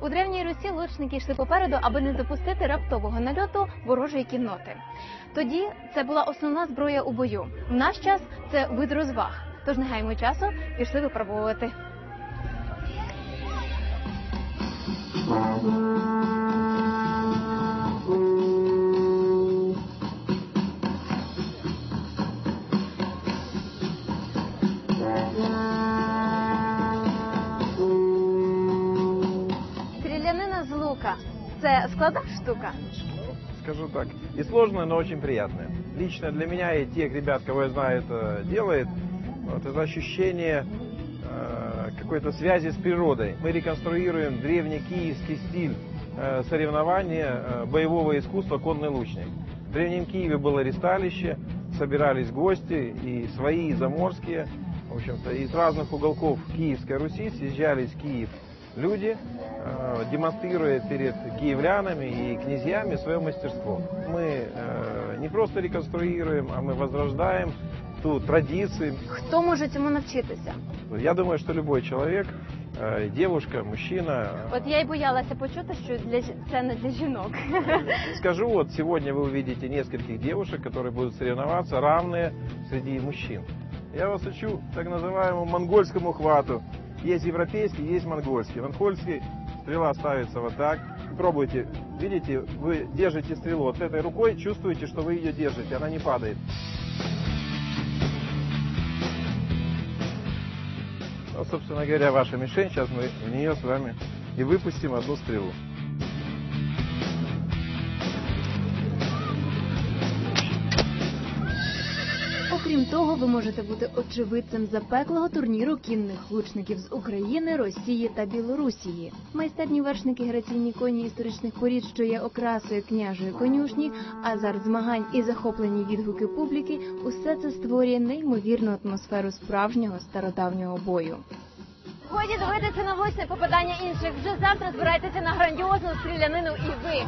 У древній Русі лучники йшли попереду, аби не допустити раптового нальоту ворожої кінноти. Тоді це була основна зброя у бою. В наш час це вид розваг. Тож не гаймо часу, пішли випробовувати. Лука це складна штука. скажу так, и сложное, но очень приятное. Лично для меня и тех ребят, кого я знаю, это делает, вот это ощущение э, какой-то связи с природой. Мы реконструируем древний киевский стиль э, соревнования э, боевого искусства конный лучник. В Древнем Киеве было ресталище, собирались гости, и свои, и заморские. В общем-то, из разных уголков Киевской Руси съезжались в Киев люди, э, демонстрируя перед киевлянами и князьями свое мастерство. Мы э, не просто реконструируем, а мы возрождаем ту традицию. Хто може цьому навчитися? Я думаю, что любой человек, э, девушка, мужчина, От я й боялася почути, що для жі- це не для жінок. Скажу, вот сегодня вы увидите нескольких девушек, которые будут соревноваться, равные среди мужчин. Я вас учу так называемому монгольскому хвату. Есть европейский, есть монгольский. Монгольский стрела ставится вот так. Пробуйте. Видите, вы держите стрелу вот этой рукой, чувствуете, что вы ее держите, она не падает. Ну, собственно говоря, ваша мишень. Сейчас мы в нее с вами и выпустим одну стрелу. Окрім того, ви можете бути очевидцем запеклого турніру кінних лучників з України, Росії та Білорусії. Майстерні вершники граційні коні історичних порід, що є окрасою княжої конюшні, азарт змагань і захоплені відгуки публіки усе це створює неймовірну атмосферу справжнього стародавнього бою. Годі дивитися на влучне попадання інших. Вже завтра збирайтеся на грандіозну стрілянину і ви.